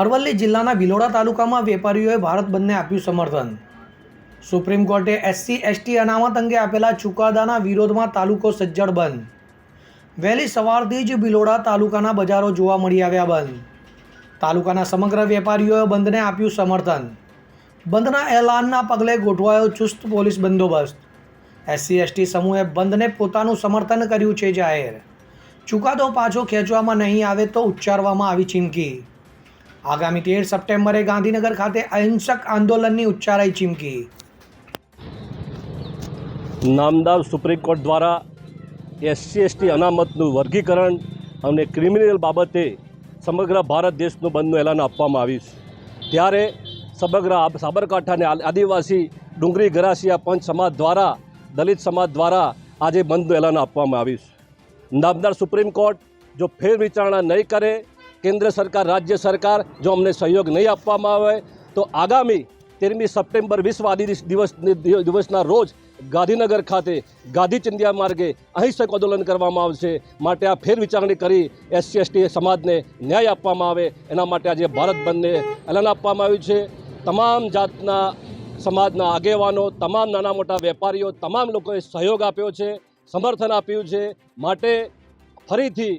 અરવલ્લી જિલ્લાના ભિલોડા તાલુકામાં વેપારીઓએ ભારત બંધને આપ્યું સમર્થન. સુપ્રીમ કોર્ટે એસસી, એસટી અનામત અંગે આપેલા ચુકાદાના વિરોધમાં તાલુકો સજ્જડ બંધ. વહેલી સવારથી જ ભિલોડા તાલુકાના બજારો જોવા મળી આવ્યા બંધ. તાલુકાના સમગ્ર વેપારીઓએ બંધને આપ્યું સમર્થન. બંધના એલાનના પગલે ગોઠવાયો ચુસ્ત પોલીસ બંદોબસ્ત. એસસી, એસટી સમૂહે બંધને પોતાનું સમર્થન કર્યું છે જાહેર. ચુકાદો પાછો ખેંચવામાં નહીં આવે તો ઉચ્ચારવામાં આવી ચીમકી. આગામી તેર સપ્ટેમ્બરે ગાંધીનગર ખાતે અહિંસક આંદોલનની ઉચ્ચારાઈ ચીમકી. નામદાર સુપ્રીમ કોર્ટ દ્વારા એસસી, એસટી અનામતનું વર્ગીકરણ અને ક્રિમિનલ બાબતે સમગ્ર ભારત દેશનું બંધનું એલાન આપવામાં આવ્યું ત્યારે સમગ્ર આ- સાબરકાંઠા અને આ- આદિવાસી ડુંગરી ગરાસિયા પંચ સમાજ દ્વારા, દલિત સમાજ દ્વારા આજે બંધનું એલાન આપવામાં આવ્યું નામદાર સુપ્રીમ કોર્ટ જો ફેર વિચારણા નહીં કરે કેન્દ્ર સરકાર, રાજ્ય સરકાર જો અમને સહયોગ નહીં આપવામાં આવે, તો આગામી તેરમી સપ્ટેમ્બર વિશ્વ આદિ દિવસ, દિવસના રોજ ગાંધીનગર ખાતે ગાંધી ચિંધ્યા માર્ગે અહિંસક આંદોલન કરવામાં આવશે. માટે આ ફેર વિચારણી કરી એસસી, એસટી સમાજને ન્યાય આપવામાં આવે. એના માટે આજે ભારત બંધને એલાન આપવામાં આવ્યું છે. તમામ જાતના સમાજના આગેવાનો, તમામ નાના મોટા વેપારીઓ, તમામ લોકોએ સહયોગ આપ્યો છે, સમર્થન આપ્યું છે. માટે ફરીથી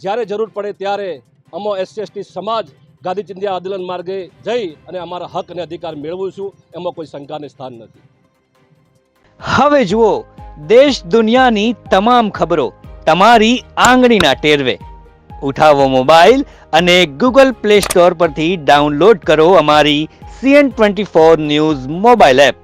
જ્યારે જરૂર પડે ત્યારે અમો એસસી એસટી સમાજ ગાંધી ચિંધ્યા આંદોલન માર્ગે જઈ અને અમારા હક અને અધિકાર મેળવીશું એમાં કોઈ શંકાને સ્થાન નથી. હવે જુઓ, દેશ દુનિયાની તમામ ખબરો તમારી આંગળીના ટેરવે. ઉઠાવો મોબાઈલ અને ગૂગલ પ્લે સ્ટોર પરથી ડાઉનલોડ કરો અમારી CN twenty four news mobile app.